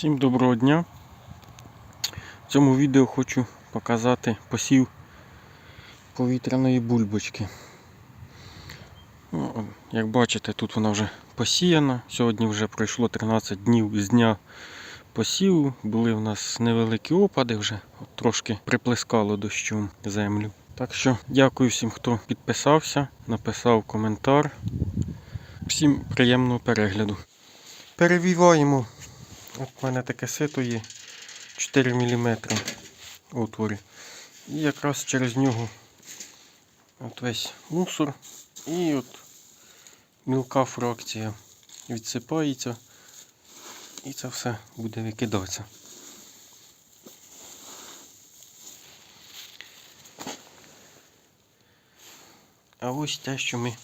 Всім доброго дня. В цьому відео хочу показати посів повітряної бульбочки. Ну, як бачите, тут вона вже посіяна. Сьогодні вже пройшло 13 днів з дня посіву. Були в нас невеликі опади вже, от трошки приплескало дощом землю. Так що дякую всім, хто підписався, написав коментар. Всім приємного перегляду. Перевіваємо От в мене таке сито є 4 мм отворі. І якраз через нього от весь мусор і от мілка фракція відсипається і це все буде викидатися. А ось те, що ми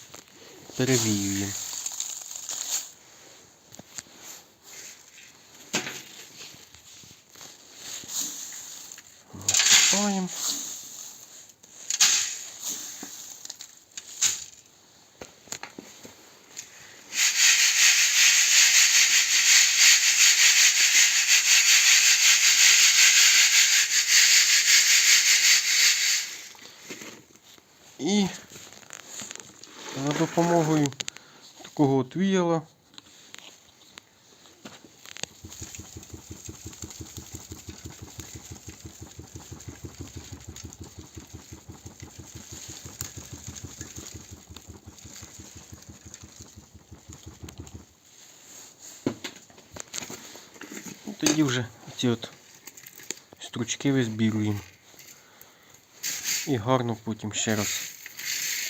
перевіюємо. Насипаємо. І за допомогою такого от тоді вже ці от стручки визбіруємо. І гарно потім ще раз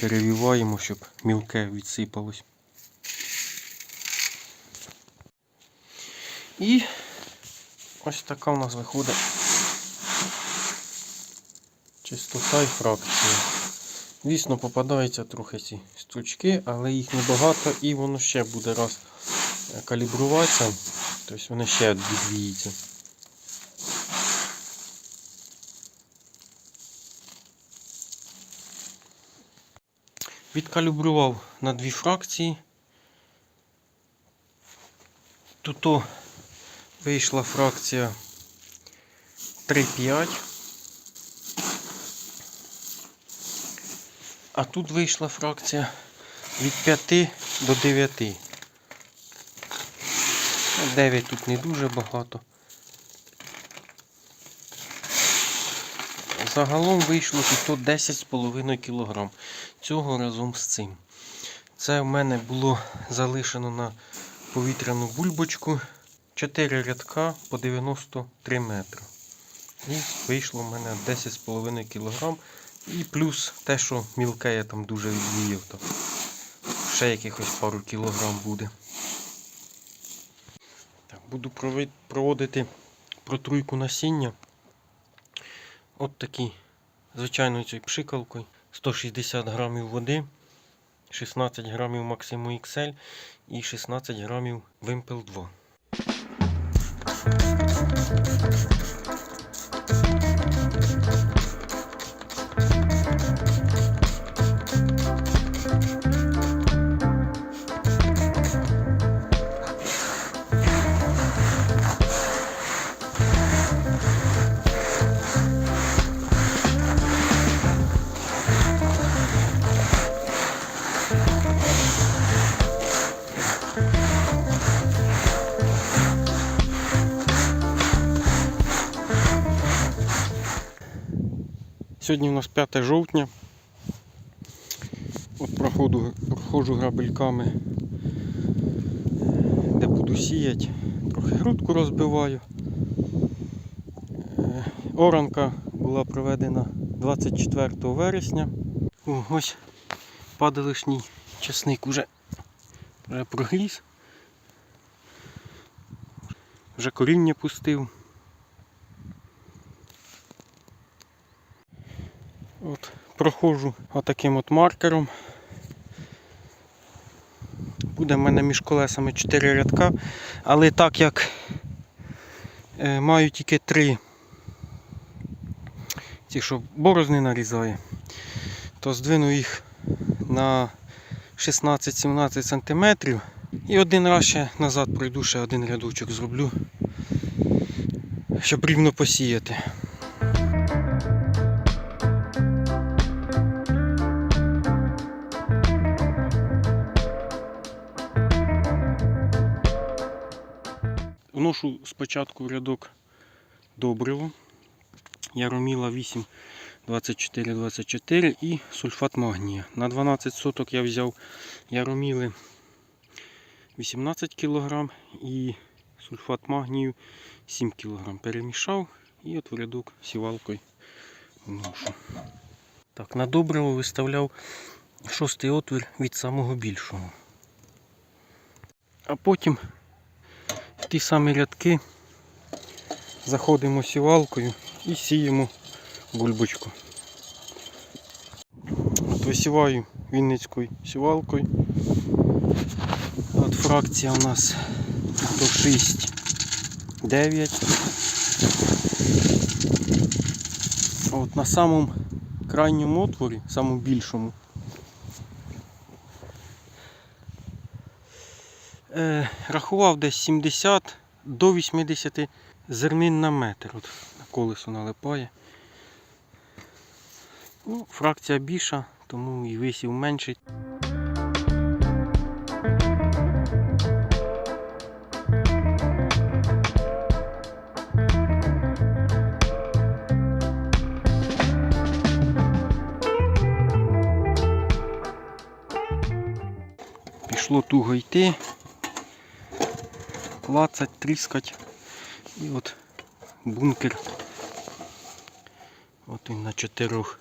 перевіваємо, щоб мілке відсипалось. І ось така у нас виходить чистота і фракція. Звісно, попадаються трохи ці стручки, але їх небагато і воно ще буде раз калібруватися. Тобто вони ще відвіються. Відкалібрував на дві фракції. Тут вийшла фракція 3,5. А тут вийшла фракція від 5 до 9. 9 тут не дуже багато. Загалом вийшло тут 10,5 кг. Цього разом з цим. Це в мене було залишено на повітряну бульбочку 4 рядка по 93 метри. І вийшло в мене 10,5 кг. І плюс те, що мілке я там дуже відвіяв, то ще якихось пару кілограм буде. Буду проводити протруйку насіння. От такий, звичайною цією пшикалкою. 160 грамів води, 16 грамів Maximo XL і 16 грамів Wimpel 2. Сьогодні у нас 5 жовтня. От проходу, проходжу грабельками, де буду сіяти. Трохи грудку розбиваю. Е, Оранка була проведена 24 вересня. О, ось падалишній часник уже, вже прогріз. Вже коріння пустив. От, проходжу отаким от маркером. Буде в мене між колесами 4 рядка, але так як е, маю тільки 3 ці, що борозни нарізає, то здвину їх на 16-17 см і один раз ще назад пройду, ще один рядочок зроблю. щоб рівно посіяти. Вношу спочатку в рядок добриво. Яроміла 8 24 24 і сульфат магнія. На 12 соток я взяв яроміли 18 кг і сульфат магнію 7 кг. Перемішав і от в рядок сівалкою вношу. Так, на добриво виставляв шостий отвір від самого більшого. А потім ті самі рядки заходимо сівалкою і сіємо бульбочку. От висіваю Вінницькою сівалкою. От фракція у нас до 6, 9. От на самому крайньому отворі, самому більшому, е, рахував десь 70 до 80 зернин на метр. От колесо налипає. Ну, фракція більша, тому і висів менший. Пішло туго йти, клацать, тріскать. І от бункер. От він на чотирьох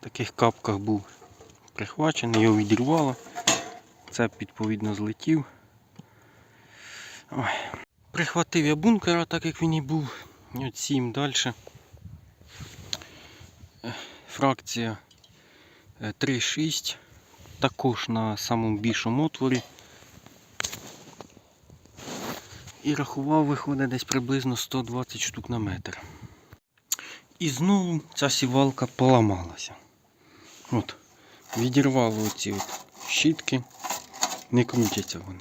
таких капках був прихвачений, його відірвало. Це відповідно злетів. Ой. Прихватив я бункера, так як він і був. І от сім далі. Фракція е, 3,6. Також на самому більшому отворі. І рахував, виходить десь приблизно 120 штук на метр. І знову ця сівалка поламалася. От, відірвало оці от щітки, не крутяться вони.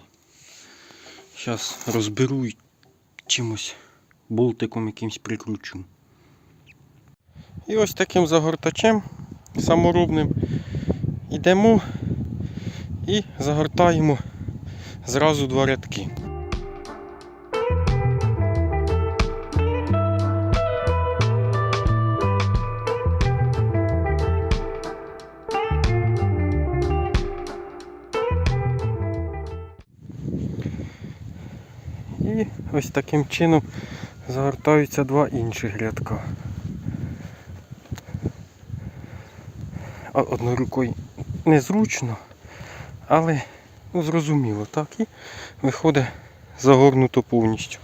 Зараз розберу чимось болтиком якимось прикручу. І ось таким загортачем саморобним йдемо і загортаємо зразу два рядки. Ось таким чином загортаються два інших рядка. А одною рукою незручно, але ну, зрозуміло, так і виходить загорнуто повністю.